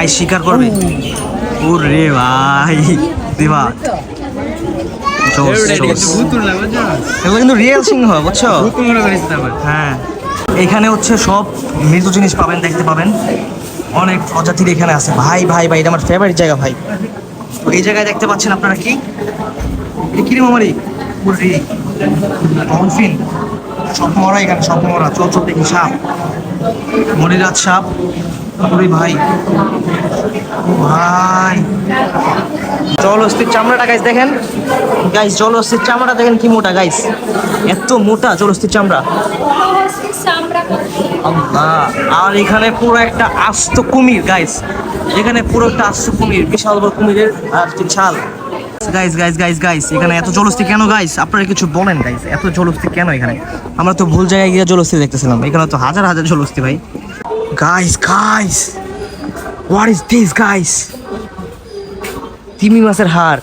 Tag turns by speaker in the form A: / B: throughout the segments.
A: ভাই স্বীকার করবে। ওরে ভাই দিবা। এগুলো কিন্তু রিয়েল সিংহ বুঝছ? হ্যাঁ। এখানে হচ্ছে সব মৃদু জিনিস পাবেন দেখতে পাবেন। অনেক প্রজাতির এখানে আছে। ভাই ভাই ভাই এটা আমার ফেভারিট জায়গা ভাই। তো এই জায়গায় দেখতে পাচ্ছেন আপনারা কি? এটা কি রে মামারি? ডলফিন সব মরা এখানে সব মরা চল চল দেখি সাপ? মরিরাজ সাপ? ওরে ভাই। ভাই। জলস্থির চামড়াটা গাইস দেখেন। গাইস জলস্থির চামড়াটা দেখেন কি মোটা গাইস এত মোটা জলস্থির চামড়া। আর এখানে পুরো একটা আস্ত কুমির গাইস এখানে পুরো একটা আস্ত কুমির, বিশাল বড় কুমিরের আর কি ছাল। গাইস গাইস গাইস গাইস এখানে এত জলস্থি কেন গাইস আপনারা কিছু বলেন গাইস এত জলস্থি কেন এখানে? আমরা তো ভুল জায়গায় গিয়ে জলস্থি দেখতেছিলাম, এখানে তো হাজার হাজার জলস্থি, ভাই। Guys guys what is this guys তিমি মাছের হার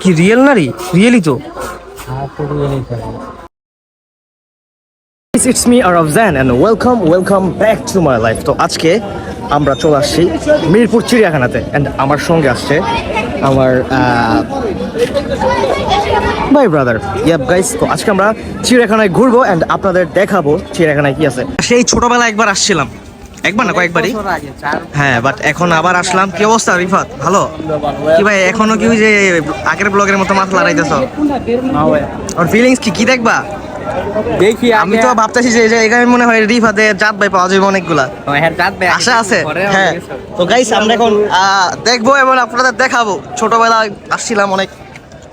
A: কি রিয়েল না রে? রিয়েলি তো? ইটস মি আর অফজান and welcome welcome back to my life তো আজকে আমরা চলে আসছি মিরপুর চিড়িয়াখানাতে অ্যান্ড আমার সঙ্গে আসছে আমার বাই ব্রাদার ইয়াপ গাইস তো আজকে আমরা চিড়িয়াখানায় ঘুরবো অ্যান্ড আপনাদের দেখাবো চিড়িয়াখানায় কি আছে। সেই ছোটবেলায় একবার আসছিলাম। একবার না কয়েকবারই? হ্যাঁ বাট এখন আবার আসলাম। কি অবস্থা রিফাত? ভালো? কি ভাই এখনও কি ওই যে আগের ব্লগের মতো মাথা লড়াইতেছ আর ফিলিংস কি? কি দেখবা?
B: দেখি
A: আমি তো ভাবতেছি যে যে এখানে মনে হয় রিফাতে জাত ভাই পাওয়া যাবে অনেকগুলা। আশা আছে? হ্যাঁ। তো গাইস আমরা এখন আহ, দেখব এবং আপনাদের দেখাবো। ছোটবেলায় আসছিলাম অনেক।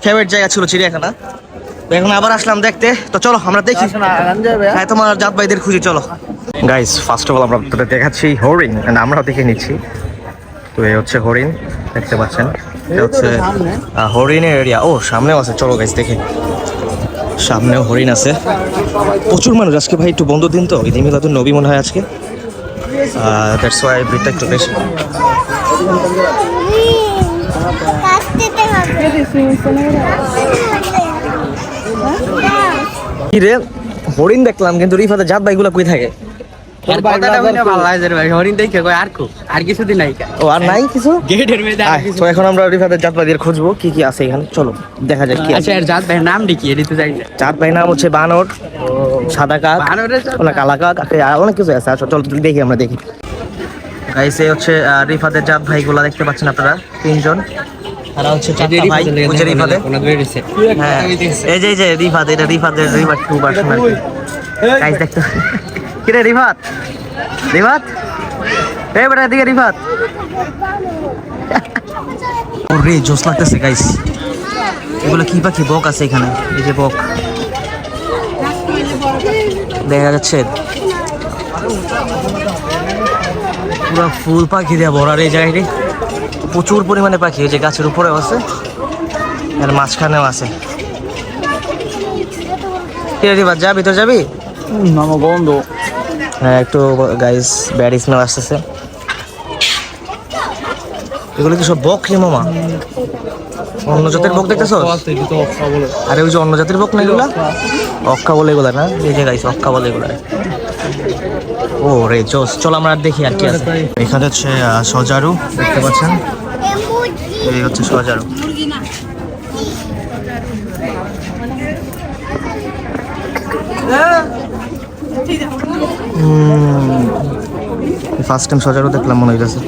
A: ফেভারিট জায়গা ছিল চিড়িয়াখানা। তো এখন আবার আসলাম দেখতে। তো চলো আমরা দেখি। হ্যাঁ তোমার জাত ভাইদের খুঁজি চলো। গাইস ফার্স্ট অফ অল আমরা আপনাদের দেখাচ্ছি হরিণ আমরাও দেখে নিচ্ছি। তো এই হচ্ছে হরিণ দেখতে পাচ্ছেন। এটা হচ্ছে হরিণের এরিয়া ও সামনেও আছে। চলো গাইস দেখে। সামনেও হরিণ আছে। প্রচুর মানুষ আজকে ভাই একটু বন্ধ দিন তো। ঈদ মিলাদুন নবী মনে হয় আজকে। দ্যাটস ওয়াই ভিড়টা একটু বেশি। রে? হরিণ দেখলাম কিন্তু রিফাতে জাত ভাইগুলো কই থাকে? এখন আমরা রিফাতের জাত ভাইদের খুঁজবো কি কি আছে এখানে? চলো দেখা যাক কি আছে।
B: আচ্ছা জাত ভাই নাম দেখি এটি তো জানি না।
A: জাত ভাই নাম হচ্ছে বানর সাদা কাক কালা কাক অনেক কিছু আছে। আচ্ছা চলো দেখি আমরা দেখি। গাইস এই হচ্ছে রিফাতের জাত ভাইগুলা দেখতে পাচ্ছেন আপনারা তিনজন। তারা হচ্ছে চারটা ভাই। ওই রিফাতে? হ্যাঁ। এই যে এই যে রিফাত এটা রিফাতের রিফাত টু ভার্সন আর কি। গাইস দেখতে কি রিফাত? রিফাত? এই বেটা এদিকে রিফাত। ওরে জোস লাগতেছে গাইস এগুলো কি পাখি? বক আছে এখানে। এই যে বক। দেখা যাচ্ছে। পুরো ফুল পাখি দিয়ে ভরা রে এই জায়গাটি প্রচুর পরিমাণে পাখি যে গাছের উপরেও আছে আর মাঝখানেও আছে। কি রে যা ভিতর যাবি?
B: মামা বন্ধ
A: হ্যাঁ একটু গাইস ব্যাড স্মেল আসতেছে। এগুলো কি সব বক রে মামা? অন্য জাতের বক দেখতেছ আরে ওই যে অন্য জাতের বক না এগুলা? অক্কা। বলে এগুলা না? এই যে গাইস অক্কা বলে এগুলা। ও রে, জোস, চল আমরা দেখি আর কি আছে। এখানে হচ্ছে সজারু, দেখতে পাচ্ছেন? এই হচ্ছে সজারু। ফার্স্ট টাইম সজারু দেখলাম মনে হইতেছে।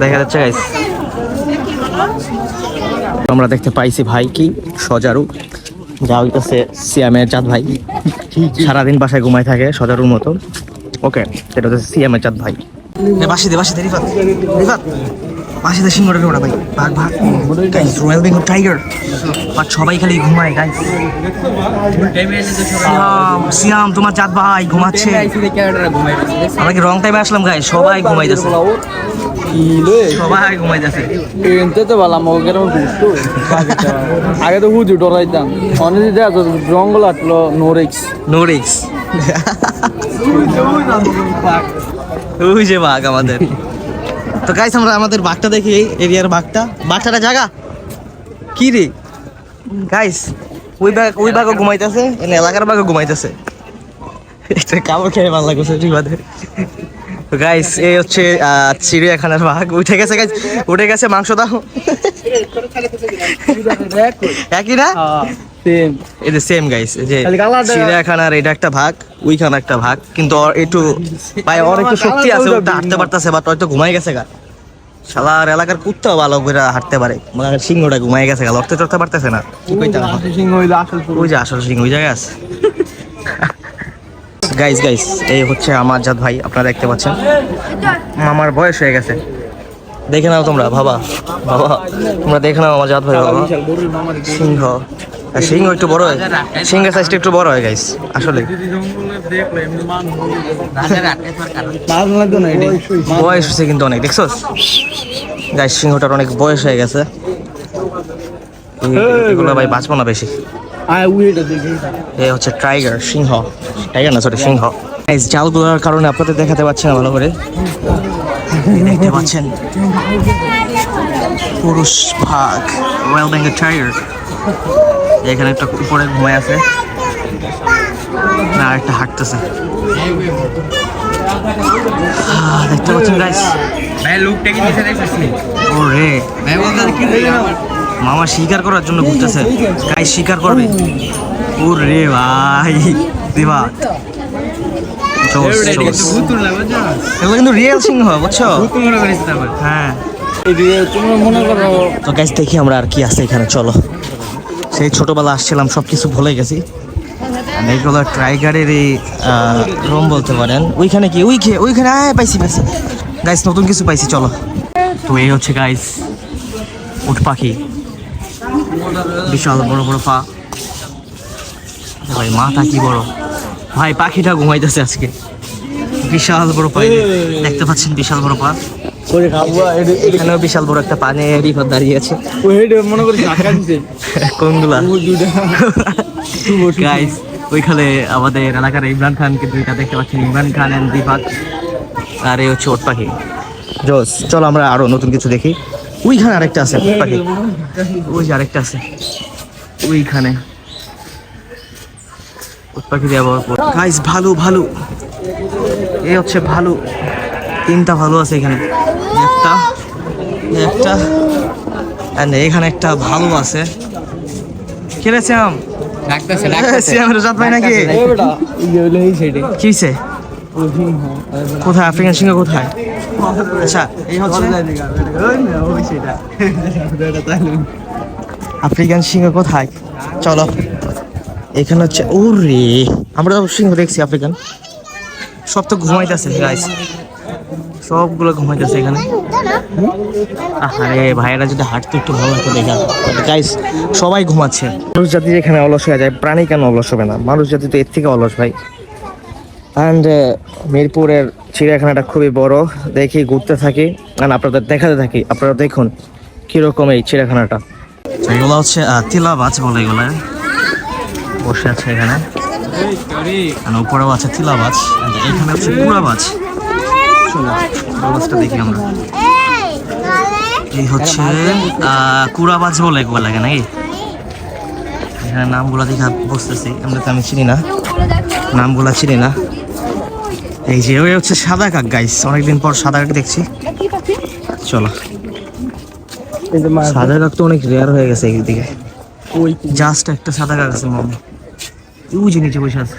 A: দেখা যাচ্ছে গাইস আমরা দেখতে পাইছি ভাই কি, সজারু। যা হইতেছে, সিয়ামের চাঁদ ভাই। সারাদিন বাসায় ঘুমায় থাকে সজারুর মতো। ওকে সেটা হচ্ছে সিয়ামের চাঁদ ভাই। বাসি দে বাসি দে রিফাত। রিফাত বাসি দে সিংহটা ওটা ভাই। ভাগ ভাগ। Guys royal Bengal tiger but সবাই খালি ঘুমায় গাইস সিয়াম তোমার চাঁদ ভাই ঘুমাচ্ছে। আমরা কি রং টাইমে আসলাম গাই সবাই ঘুমাইতেছে। সবাই ঘুমাইতেছে।
B: এনতে তো আমাকে কেমন আগে তো হুজু ডরাইতাম। অনেক দেখা তো জঙ্গল আটলো নোরিক্স
A: নো রিক্স ওই যে বাঘ আমাদের। তো গাইস আমরা আমাদের বাঘটা দেখি এই এরিয়ার বাঘটা। বাঘটাটা জায়গা? কি রে? গাইস ওই বাঘ ওই বাঘও ঘুমাইতেছে এলাকার বাঘও ঘুমাইতেছে। একটা কামড় খেয়ে ভালো লাগছে ঠিক আছে গাইস এই হচ্ছে চিড়িয়াখানার বাঘ। উঠে গেছে গাইস উঠে গেছে মাংস দাও। একই না?
B: সেম
A: এই যে সেম গাইস যে চিড়িয়াখানার এটা একটা ভাগ ওইখানে একটা ভাগ কিন্তু একটু ভাই ওর একটু শক্তি আছে ও হাঁটতে পারতেছে বাট হয়তো ঘুমাই গেছে গা। শালার এলাকার কুত্তাও ভালো করে হাঁটতে পারে। মানে সিংহটা ঘুমাই গেছে গা লড়তে চড়তে পারতেছে না। কি?
B: সিংহ আসল
A: ওই যে আসল সিং ওই জায়গায় আছে। গাইস গাইস এই হচ্ছে আমার জাত ভাই, আপনারা দেখতে পাচ্ছেন। মামার বয়স হয়ে গেছে। দেখে নাও তোমরা, বাবা বাবা, তোমরা দেখে নাও আমার জাত ভাই, বাবা। সিংহ। সিংহ একটু বড় হয়। সিংহের সাইজটা একটু বড় হয় গাইস আসলে। বয়স হচ্ছে কিন্তু অনেক, দেখছ? গাইস সিংহটার অনেক বয়স হয়ে গেছে। এগুলো ভাই বাঁচবো না বেশি। এই হচ্ছে টাইগার সিংহ। টাইগার না সরি সিংহ। জালগুলোর কারণে আপনাদের দেখাতে পাচ্ছি না ভালো করে। দেখতে পাচ্ছেন? পুরুষ ভাগ রয়্যাল বেঙ্গল টাইগার এখানে একটা উপরে ঘুমায় আছে। আর একটা হাঁটতেছে। দেখতে পাচ্ছেন গাইস
C: ভাই লুকটা কি নিচে দেখছিস
A: ও রে
C: ভাই বলতে কি
A: মামা শিকার করার জন্য ঘুরতেছে। গাইস শিকার করবে? ও রে ভাই, দিবা। এগুলো কিন্তু রিয়েল হ্যাঁ। তো দেখি আমরা আর কি এখানে, চলো। সেই আসছিলাম সব কিছু গেছি। ট্রাইগারের এই বলতে পারেন। ওইখানে কি? ওইখানে ওইখানে পাইছি পাইছি। গাইস নতুন কিছু পাইছি, চলো। তো এই হচ্ছে গাইস উট পাখি। বিশাল বড় বড় পা। ভাই মাথা কি বড়? ভাই পাখিটা ঘুমাইতেছে আজকে। বিশাল বড় পা দেখতে পাচ্ছেন বিশাল বড় পা?
B: এটি
A: এখানেও বিশাল বড় একটা পানি রিভার দাঁড়িয়ে আছে।
B: মনে করি
A: কোনগুলা গাইস ওইখানে আমাদের এলাকার ইমরান খানকে দুইটা দেখতে পাচ্ছেন। ইমরান খান এন্ড দীপাক। আর এই হচ্ছে ওট পাখি। জোস চলো আমরা আরও নতুন কিছু দেখি। ওইখানে আরেকটা আছে। পাখি। ওই যে আরেকটা আছে। ওইখানে। পাখি গাইস ভালো ভালো। এই হচ্ছে ভালো। তিনটা ভালো আছে এখানে। একটা একটা and এখানে একটা ভালো আছে। খেলেছে আম?
C: লাগতেছে
A: সিয়ামের জাত ভাই নাকি?
B: এই বেটা হইল এই সাইডে
A: কি হইছে?
B: ও
A: কোথায়? আফ্রিকান সিংহ কোথায়? আচ্ছা এই হচ্ছে আফ্রিকান সিংহ কোথায়? চলো, এখানে হচ্ছে, ওরে, আমরা তো সিংহ দেখছি আফ্রিকান সব তো ঘুমাইতেছে গাইস সবগুলো ঘুমাইতেছে এখানে। আরে ভাইয়েরা যদি হাঁটতে একটু ভালো হতো দেখা গাইস সবাই ঘুমাচ্ছে। মানুষ জাতি এখানে অলস হয়ে যায়, প্রাণী কেন অলস হবে না? মানুষ জাতি তো এর থেকে অলস, ভাই। অ্যান্ড মিরপুরের চিড়িয়াখানাটা খুবই বড়। দেখি, ঘুরতে থাকি। অ্যান্ড আপনাদের দেখাতে থাকি। আপনারা দেখুন কীরকম এই চিড়িয়াখানাটা। এগুলো হচ্ছে তিলাবাজ বলে এগুলো। বসে আছে এখানে। উপরেও আছে তিলাবাজ। এখানে হচ্ছে পুরাবাজ দেখি আমরা।
D: এই
A: হচ্ছে কুড়াবাজ বলে নাকি? এখানে নামগুলো দেখা বুঝতেছি আমরা তো আমি চিনি না। নামগুলা চিনি না। এই যে ওই হচ্ছে সাদা কাক গাইস অনেকদিন পর সাদা কাক দেখছি। চলো। সাদা কাক তো অনেক রেয়ার হয়ে গেছে এইদিকে।
B: ওই
A: জাস্ট একটা সাদা কাক আছে মামা ওই যে নিচে বসে আছে।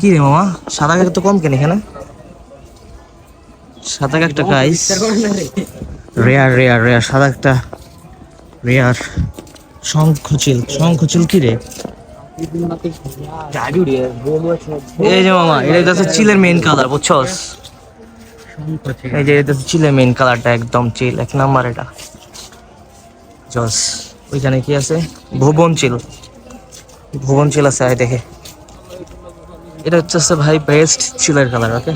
A: কি রে মামা? সাদা কাক তো কম কেন এখানে? সাদা কাকটা গাইস রেয়ার রেয়ার রেয়ার সাদা একটা রেয়ার শঙ্খচিল শঙ্খচিল কি রে? চিলের মেইন কালার এই যে চিলের মেইন কালারটা একদম চিল, এক নাম্বার এটা। জস, ওইখানে কি আছে? ভুবন চিল। ভুবন চিল আছে, আয় দেখে। এটা হচ্ছে ভাই বেস্ট চিলের কালার ওকে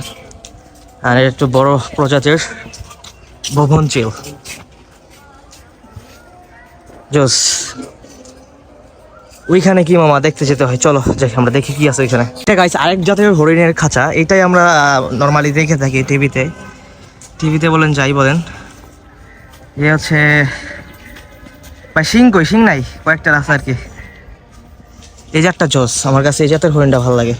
A: আর এটা একটু বড় প্রজাতির ভুবন চিল। জস ওইখানে কি মামা দেখতে যেতে হয়? চলো যাই আমরা দেখি কি আছে ওইখানে। এটা গাইস আরেক জাতের হরিণের খাঁচা। এটাই আমরা নর্মালি দেখে থাকি টিভিতে। টিভিতে বলেন যাই বলেন। এ হচ্ছে ভাই শিং কই? শিং নাই? কয়েকটা আছে আর কি। এই জাতটা জোস আমার কাছে এই জাতের হরিণটা ভালো লাগে।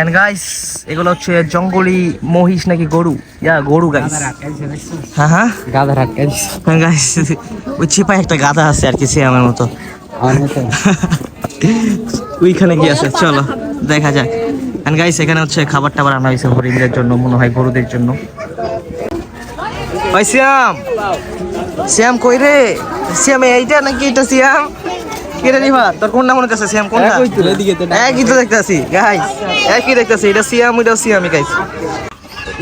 A: এন্ড গাইস এগুলো হচ্ছে জঙ্গলি মহিষ নাকি গরু? ইয়া গরু গাইস হ্যাঁ হ্যাঁ।
C: আটকে দিছে
A: গাইস ওই চিপায় একটা গাধা আছে আর কি সে আমার মতো। ওইখানে কি আছে চলো দেখা যাক। এন্ড গাইস এখানে হচ্ছে খাবার টাবার আনা হয়েছে হরিণদের জন্য মনে হয় গরুদের জন্য। ভাই শ্যাম শ্যাম কই রে? শ্যাম এইটা নাকি এটা শ্যাম তোর কোনটা মনে হচ্ছে শ্যাম কোনটা? একই তো দেখতেছি গাইস একই দেখতেছি এটা সিয়াম ওইটাও সিয়ামই গাইস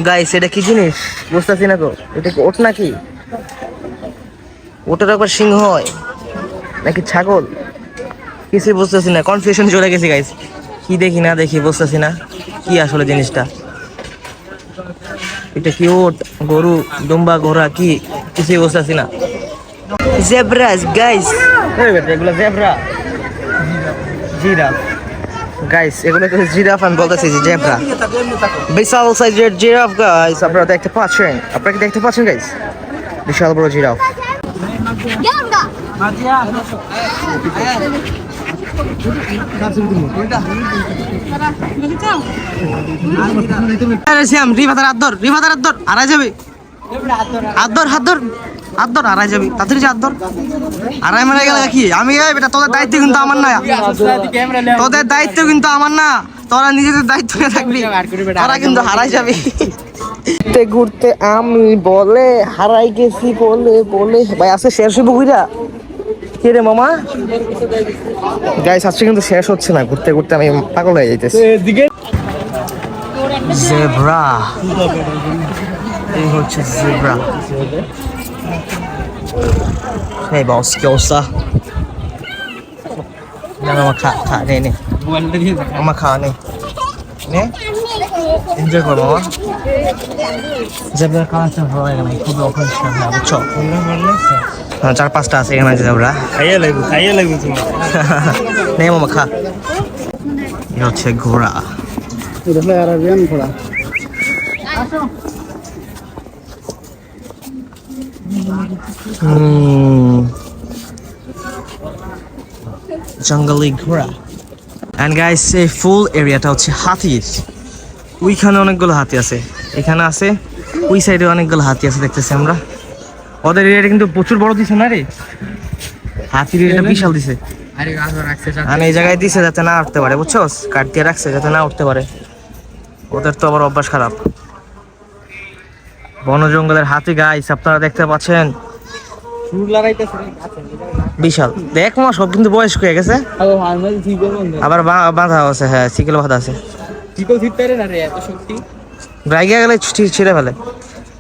A: গাইস এটা কি জিনিস? বুঝতেছি না তো এটা কি ওট নাকি? ওটার একবার সিংহ হয়। নাকি ছাগল? কিছুই বুঝতেছি না কনফিউশন চলে গেছি গাইস কি দেখি না দেখি বুঝতেছি না। কি আসলে জিনিসটা? এটা কি ওট গরু দুম্বা ঘোড়া কি? কিছুই বুঝতেছি না। জেব্রাস গাইস এগুলো জেব্রা জিরাফ গাইস এগুলো তো জিরাফ আমি বলতেছি যে জেব্রা বিশাল সাইজের জিরাফ গাইস আপনারা দেখতে পাচ্ছেন? আপনারা কি দেখতে পাচ্ছেন গাইস বিশাল বড় জিরাফ। শ্যাম রিভাতার ধর রিভাতার আড়াই যাবে। আড়াই যাবি। তাড়াতাড়ি যা আড়াই মারা গেলে কি? আমি বেটা তোদের দায়িত্ব কিন্তু আমার না। তোদের দায়িত্ব কিন্তু আমার না। তোরা নিজেদের দায়িত্ব নিয়ে থাকবি। তোরা কিন্তু হারাই যাবি। ঘুরতে ঘুরতে আমি বলে হারাই গেছি বলে বলে। ভাই আছে শেষ হইব কে রে মামা? গাইস আজকে কিন্তু শেষ হচ্ছে না, ঘুরতে ঘুরতে আমি পাগল হয়ে যাইতেছি। জেব্রা এই হচ্ছে জেব্রা এই বস কি অবস্থা? না মামা খা নে মামা, খা, নে। এনজয় কর জেব্রা খাওয়া খুবই অপরিষ্কার, বুঝছ? চার পাঁচটা আছে এখানে জেব্রা
E: খাইয়ে লাগবে খাইয়ে লাগবে তোমার।
A: নে মামা খা। এটা হচ্ছে ঘোড়া।
B: এটা হলো আরাবিয়ান ঘোড়া।
A: হুম। জঙ্গলি ঘোড়া। অ্যান্ড গাইস এই ফুল এরিয়াটা হচ্ছে হাতির ওইখানে অনেকগুলো হাতি আছে। এখানে আছে ওই সাইডে অনেকগুলো হাতি আছে দেখতেছি আমরা। ওদের এরিয়াটা কিন্তু প্রচুর বড় দিছে না রে? হাতির এরিয়াটা বিশাল দিছে।
C: রাখছে
A: আর এই জায়গায় দিছে যাতে না উঠতে পারে বুঝছ কাট দিয়ে রাখছে যাতে না উঠতে পারে। ওদের তো আবার অভ্যাস খারাপ। বন জঙ্গলের হাতি গাইস আপনারা দেখতে পাচ্ছেন। বিশাল। দেখ মা সব কিন্তু বয়স্ক হয়ে গেছে। আবার বা- বাঁধা আছে হ্যাঁ সিকেল বাঁধা আছে। গেলে ছিঁড়ে ফেলে।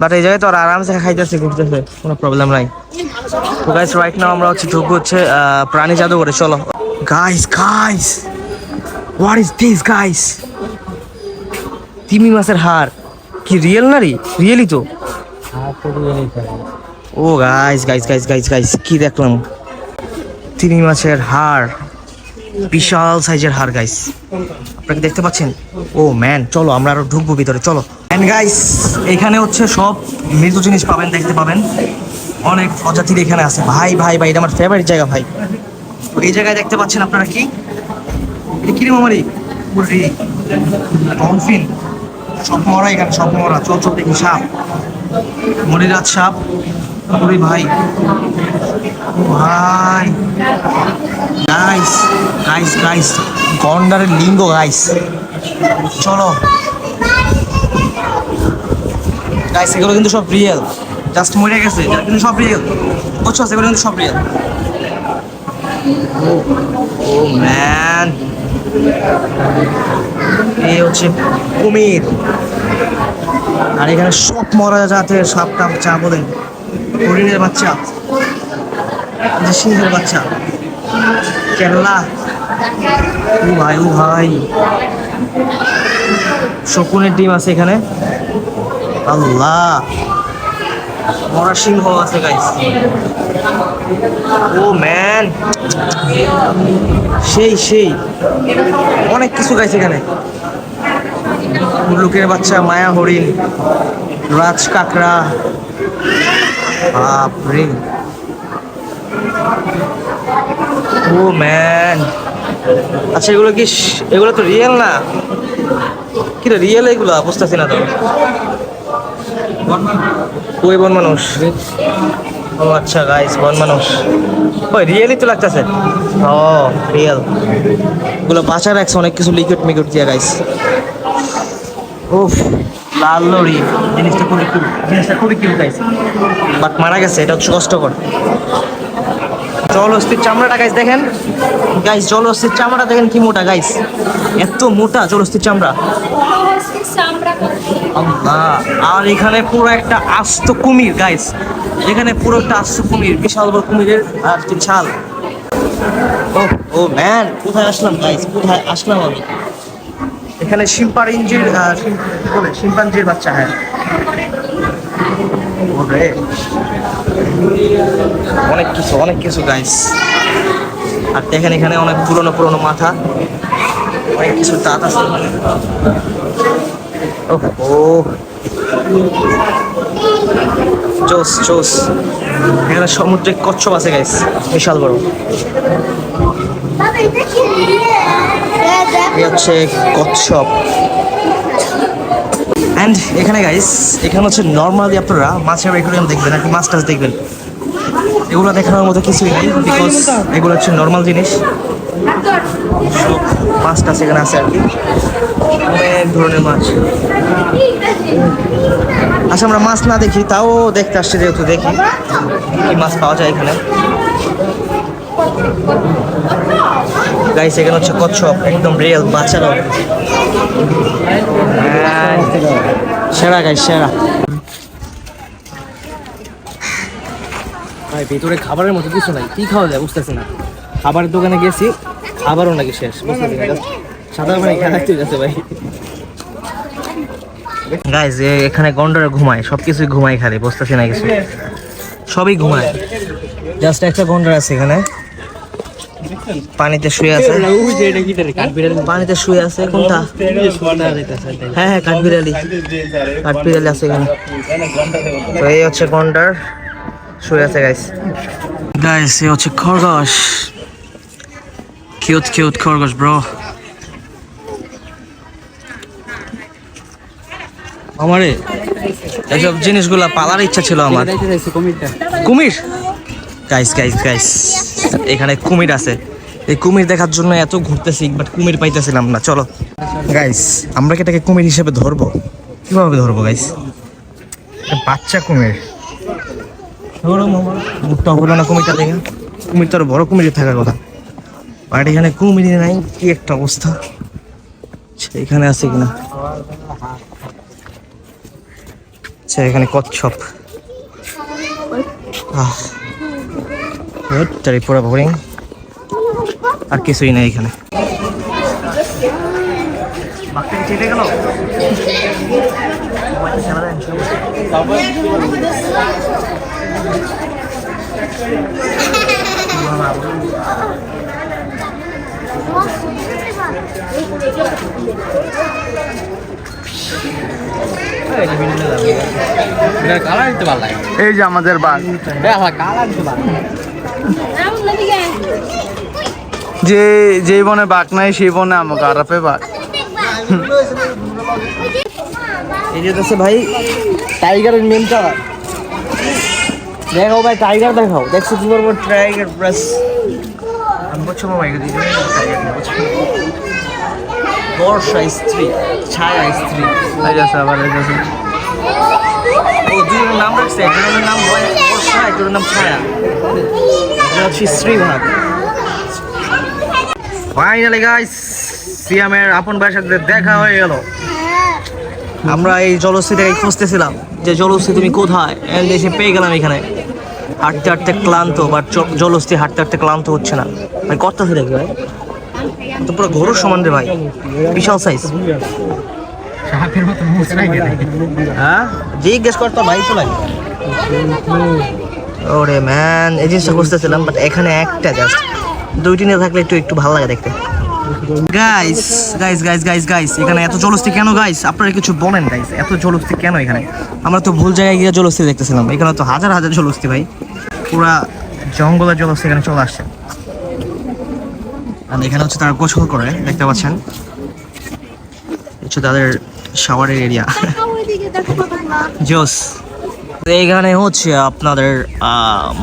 A: বাট এই জায়গায় তো ওরা আরামসে খাইতেছে, ঘুরতেছে, কোনো প্রবলেম নাই। তো গাইস রাইট নাও আমরা হচ্ছে ঢুকবো হচ্ছে প্রাণী জাদুঘরে, চলো। Guys guys what is this guys তিমি মাছের হার কি রিয়েল না রে? রিয়েলই তো? ও guys guys guys guys guys কি দেখলাম? তিমি মাছের হাড়। বিশাল সাইজের হার গাইস আপনারা কি দেখতে পাচ্ছেন? ও ম্যান চলো, আমরা আরও ঢুকবো ভিতরে, চলো। গাইস এখানে হচ্ছে সব মৃদু জিনিস পাবেন, দেখতে পাবেন। অনেক প্রজাতির এখানে আছে। ভাই ভাই ভাই, এটা আমার ফেভারিট জায়গা, ভাই। তো এই জায়গায় দেখতে পাচ্ছেন আপনারা কি? এটা কি রে মামারি? মুরগি ডলফিন সব মরা এখানে সব মরা চল চল দেখি, সাপ। মরিরাজ সাপ। ভাই। ভাই গাইস গাইস গাইস গন্ডারের লিঙ্গ গাইস চলো। গাইস এগুলো কিন্তু সব রিয়েল জাস্ট মরে গেছে। কিন্তু সব রিয়েল বুঝছ এগুলো কিন্তু সব রিয়েল ও ম্যান এই হচ্ছে কুমির। আর এখানে সব মরা জাতের সাপ টাপ চা বলেন হরিণের বাচ্চা। সিংহের বাচ্চা। কেরলা। ও ভাই ও ভাই। শকুনের ডিম আছে এখানে। আল্লাহ। মরা সিংহ আছে গাইস ও ম্যান। সেই সেই। অনেক কিছু গাইছে এখানে। লোকের বাচ্চা মায়া হরিণ, রাজ কাকড়া। বাপরে। ও ম্যান আচ্ছা এগুলো কি এগুলো তো রিয়েল না? কি রিয়েল এগুলা? বুঝতেছি না তো। ওই বন মানুষ? ও আচ্ছা গাইস বন মানুষ। ওই রিয়েলই তো লাগতেছে? ও রিয়েলগুলো বাঁচা রাখছে, অনেক কিছু লিকুইড মিকুইড দিয়ে গাইস উফ, লাল লরি জিনিসটা খুবই জিনিসটা খুবই কিউট গাইস বাট মারা গেছে, এটা হচ্ছে কষ্টকর। জল অস্থির চামড়াটা গাইস দেখেন। গাইস জল অস্থির চামড়াটা দেখেন কি মোটা গাইস এত মোটা জল অস্থির চামড়া। আর এখানে পুরো একটা আস্ত কুমির গাইস এখানে পুরো একটা আস্ত কুমির, বিশাল বড় কুমিরের আর কি ছাল। ও ও ম্যান কোথায় আসলাম গাইস কোথায় আসলাম আমি? এখানে শিম্পারিঞ্জির বলে? শিম্পাঞ্জির বাচ্চা হ্যাঁ। অনেক কিছু অনেক কিছু গাইস আর দেখেন এখানে অনেক পুরনো পুরনো মাথা। অনেক কিছু দাঁত আছে। ওহ ও। চোস চোস এখানে সমুদ্রে কচ্ছপ আছে গাইস বিশাল বড়। হচ্ছে কচ্ছপ। অ্যান্ড এখানে গাইস এখানে হচ্ছে নর্মালি আপনারা মাছের অ্যাকোরিয়াম দেখবেন, আর মাছ টাছ দেখবেন। এগুলো দেখানোর মতো কিছুই নেই বিকজ এগুলো হচ্ছে নর্মাল জিনিস। মাছ টাছ এখানে আছে আর কি। অনেক ধরনের মাছ। আচ্ছা আমরা মাছ না দেখি, তাও দেখতে আসছি যেহেতু দেখি। কি মাছ পাওয়া যায় এখানে? গাইস এখানে হচ্ছে কচ্ছপ, একদম রিয়েল বাচ্চারাও। সেরা গাইস সেরা। ভাই ভিতরে খাবারের মতো কিছু নাই। কি খাওয়া যায় বুঝতেছি না। খাবারের দোকানে গেছি খাবারও নাকি শেষ। বুঝতেছি না সাদা পানি খাওয়াতে যাচ্ছে ভাই। গাইস এখানে গন্ডারে ঘুমায় সব কিছুই ঘুমায় খালি বুঝতেছি না কিছু। সবই ঘুমায়। জাস্ট একটা গন্ডার আছে এখানে। পানিতে শুয়ে আছে। পানিতে শুয়ে আছে কোনটা হ্যাঁ হ্যাঁ কাঠবিড়ালি। কাঠবিড়ালি আছে এখানে। তো এই হচ্ছে গন্ডার। শুয়ে আছে গাইস গাইস এই হচ্ছে খরগোশ। কিউট কিউট খরগোশ ব্রো আমারে এইসব জিনিসগুলা পালার ইচ্ছা ছিল আমার। কুমির? গাইস গাইস গাইস এখানে কুমির আছে। এই কুমির দেখার জন্য এত ঘুরতেছি বাট কুমির পাইতেছিলাম না। চলো। গাইস আমরা কি এটাকে কুমির হিসেবে ধরবো? কীভাবে ধরবো গাইস বাচ্চা কুমির। মুখটা হলো না কুমিরটা দেখে। কুমির তো আরও বড় কুমির থাকার কথা। বাট এখানে কুমির নাই কি একটা অবস্থা। আচ্ছা, এখানে আছে কিনা? আচ্ছা এখানে কচ্ছপ। আহ পুরো বোরিং আর কিছুই নেই এখানে।
E: এই যে আমাদের বাঘ
B: দিতে
D: কেন?
E: যে যে বনে বাঘ নাই সেই বনে আমাকে আরাপে বাঘ।
A: এই যে আছে ভাই টাইগারের কালার দেখাও ভাই টাইগার দেখাও। দেখছ কি বলব? টাইগার প্লাস টাইগার বর্ষা স্ত্রী ছায়া স্ত্রী।
E: আবার
A: ও দুজনের নাম রাখছে একজনের নাম বর্ষা একজনের নাম ছায়া। হচ্ছে স্ত্রী ভাগ ফাইনালি গাইস সিয়ামের আপন ভাইয়ের সাথে দেখা হয়ে গেল। আমরা এই জলস্থিতিকে খুঁজতেছিলাম যে জলস্থি তুমি কোথায়? এসে পেয়ে গেলাম এখানে। হাঁটতে হাঁটতে ক্লান্ত বা জলস্থি হাঁটতে হাঁটতে ক্লান্ত হচ্ছে না। ভাই করতেছে দেখি ভাই? তো পুরো ঘোর সমান রে ভাই বিশাল সাইজ হ্যাঁ? জিজ্ঞেস করতো ভাই তো লাগে ওরে ম্যান এই জিনিসটা খুঁজতেছিলাম বাট এখানে একটা জাস্ট দুইটি নিয়ে থাকলে একটু একটু ভালো লাগে দেখতে। Guys guys guys guys guys এখানে এত জলস্থি কেন গাইস আপনারা কিছু বলেন গাইস এত জলস্থি কেন এখানে? আমরা তো ভুল জায়গায় গিয়ে জলস্থি দেখতেছিলাম, এখানে তো হাজার হাজার জলস্থি ভাই। পুরা জঙ্গলের জলস্থি এখানে চলে আসছে। আর এখানে হচ্ছে তারা গোসল করে, দেখতে পাচ্ছেন? হচ্ছে তাদের শাওয়ারের এরিয়া জোস এইখানে হচ্ছে আপনাদের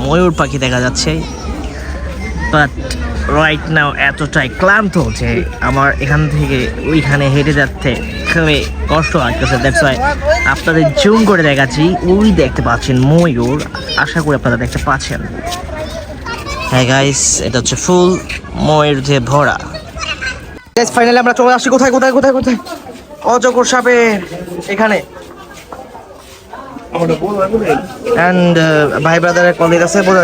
A: ময়ূর পাখি দেখা যাচ্ছে। বাট রাইট নাও এতটাই ক্লান্ত যে আমার এখান থেকে ওইখানে হেঁটে যাচ্ছে। খুবই কষ্ট লাগতেছে দ্যাটস ওয়াই আপনাদের জুম করে দেখাচ্ছি। ওই দেখতে পাচ্ছেন ময়ূর, আশা করি আপনারা দেখতে পাচ্ছেন। হ্যাঁ গাইস এটা হচ্ছে ফুল ময়ূর দিয়ে ভরা। গাইস ফাইনালি আমরা চলে আসি। কোথায় কোথায় কোথায় কোথায়? অজগর সাপের এখানে। অ্যান্ড ভাই ব্রাদারের কলেজ আছে বোঝা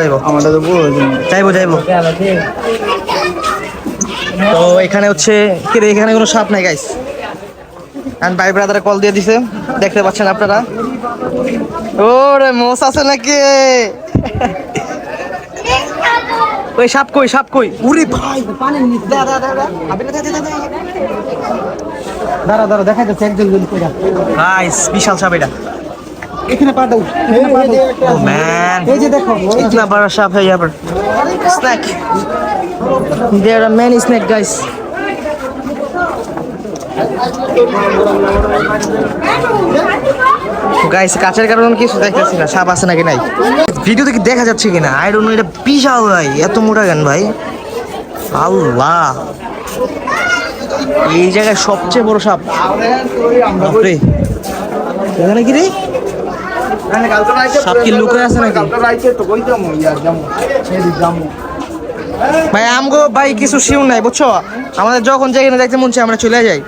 E: তো
A: এখানে হচ্ছে কি এখানে কোনো সাপ নাই গাইস অ্যান্ড ভাই ব্রাদারে কল দিয়ে দিছে। দেখতে পাচ্ছেন আপনারা? ওরে মোস আছে নাকি? ওই সাপ কই সাপ কই? উরে ভাই দাঁড়া দাঁড়া দাঁড়া। দাঁড়া, দেখা যাচ্ছে একজন গাইস বিশাল সাপ এটা।
B: এখানে পা দাও
A: Oh man.
B: এই যে দেখো
A: इतना बड़ा सांप है यहाँ पर snake there are many snake guys guys কাছের কারণে কিছু দেখতেছি না সাপ আছে নাকি নাই ভিডিওতে কি দেখা যাচ্ছে কিনা আই ডোন্ট নো এটা বিশাল ভাই এত মোটা গান ভাই আল্লাহ এই জায়গায় সবচেয়ে বড় সাপ বাপরে এখানে কি রে সাপ কি লুকায় আছে নাকি? ভাই আমগো ভাই কিছু শিউ নাই বুঝছ? আমাদের যখন যেখানে দেখতে মন আমরা চলে যাই।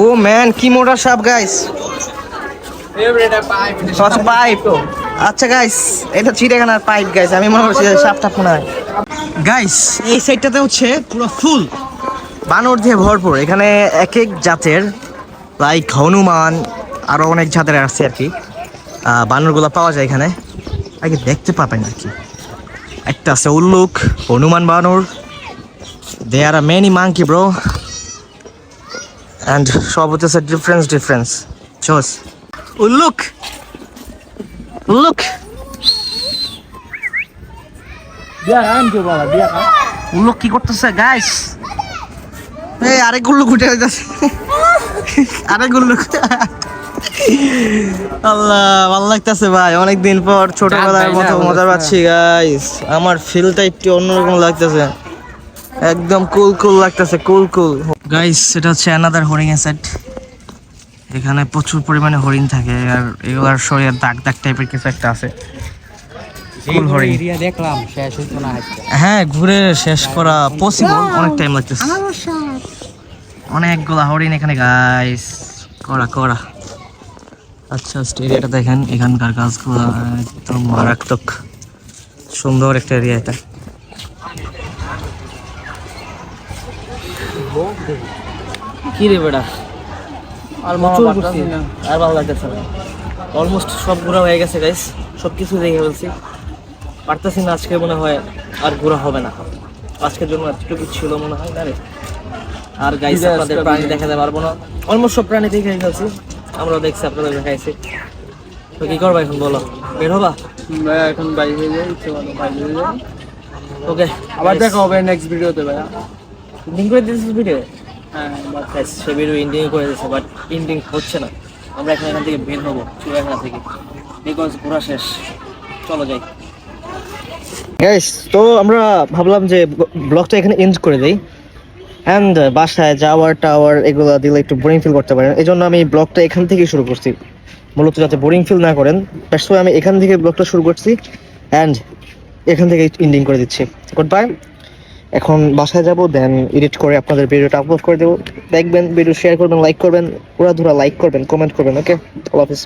A: ও ম্যান কি মোটা সাপ গাইস পাইপ আচ্ছা গাইস এটা চিড়িয়াখানার পাইপ গাইস আমি মনে করছি যে সাপ টাপ মনে হয় গাইস এই সাইডটাতে হচ্ছে পুরো ফুল বানর দিয়ে ভরপুর। এখানে এক এক জাতের লাইক হনুমান আরও অনেক জাতের আছে আর কি। আহ, বানরগুলো পাওয়া যায় এখানে। আগে দেখতে পাবেন আর কি। একটা আছে উল্লুক হনুমান বানর। They are many monkey bro and সব হচ্ছে ডিফারেন্স ডিফারেন্স চোস উল্লুক! উল্লুক!
B: দিয়া আন কে বাবা দিয়া
A: উল্লুক কি করতেছে গাইস এই আরেক উল্লুক উঠে যাচ্ছে আরেক উল্লুক। আল্লাহ ভালো লাগতেছে ভাই। অনেকদিন পর ছোটবেলার মতো মজা
B: হ্যাঁ।
A: পাচ্ছি গাইস আমার ফিলটা একটু অন্যরকম লাগতেছে। একদম কুল কুল লাগতেছে কুল কুল গাইস এটা হচ্ছে অ্যানাদার হরিং অ্যাসেট এখানে প্রচুর পরিমাণে হরিণ থাকে আর এগুলার শরীরে দাগ দাগ টাইপের কিছু একটা আছে। ফুল হরিণ।
C: এরিয়া দেখলাম শেষ হইতো না
A: হ্যাঁ ঘুরে শেষ করা পসিবল অনেক টাইম লাগতেছে। অনেকগুলা হরিণ এখানে গাইস করা করা। আচ্ছা এরিয়াটা দেখেন এখানকার গাছগুলো একদম মারাত্মক সুন্দর একটা এরিয়া এটা। কি রে বেটা?
B: আর
A: ভালো লাগতেছে না। অলমোস্ট সব ঘোরা হয়ে গেছে গাইস সব কিছু দেখে ফেলছি। পারতেছি না আজকে মনে হয় আর ঘোরা হবে না। আজকের জন্য এতটুকু ছিল মনে হয় না রে আর গাইস আপনাদের প্রাণী দেখাতে পারব না। অলমোস্ট সব প্রাণী দেখে ফেলছি। আমরাও দেখছি আপনাদের দেখাইছি। তো কি করবা এখন বলো? বের হবা?
B: ভাই এখন বাইরে হয়ে যাই ইচ্ছে বাইরে হয়ে যাই।
A: ওকে
B: আবার দেখা হবে নেক্সট ভিডিওতে ভাইয়া।
A: ইন্ডিং করে দিয়েছিস ভিডিও
B: হ্যাঁ
A: সে ভিডিও ইন্ডিং করে দিয়েছে বাট ইন্ডিং হচ্ছে না। আমরা এখন এখান থেকে বের হব চিড়িয়াখানা থেকে। বিকজ ঘোরা শেষ। চলো যাই। তো আমরা ভাবলাম যে ব্লগটা এখানে এন্ড করে দেই। অ্যান্ড বাসায় যাওয়ার, টাওয়ার এগুলো দিলে একটু বোরিং ফিল করতে পারেন। এই জন্য আমি ব্লগটা এখান থেকেই শুরু করছি। মূলত যাতে বোরিং ফিল না করেন দ্যাটস ওয়াই আমি এখান থেকে ব্লগটা শুরু করছি। অ্যান্ড এখান থেকে এন্ডিং করে দিচ্ছি। গুড বাই এখন বাসায় যাব দেন এডিট করে আপনাদের ভিডিওটা আপলোড করে দেবো। দেখবেন ভিডিও শেয়ার করবেন লাইক করবেন পুরা ধুরা লাইক করবেন কমেন্ট করবেন ওকে আল্লাহ হাফিজ।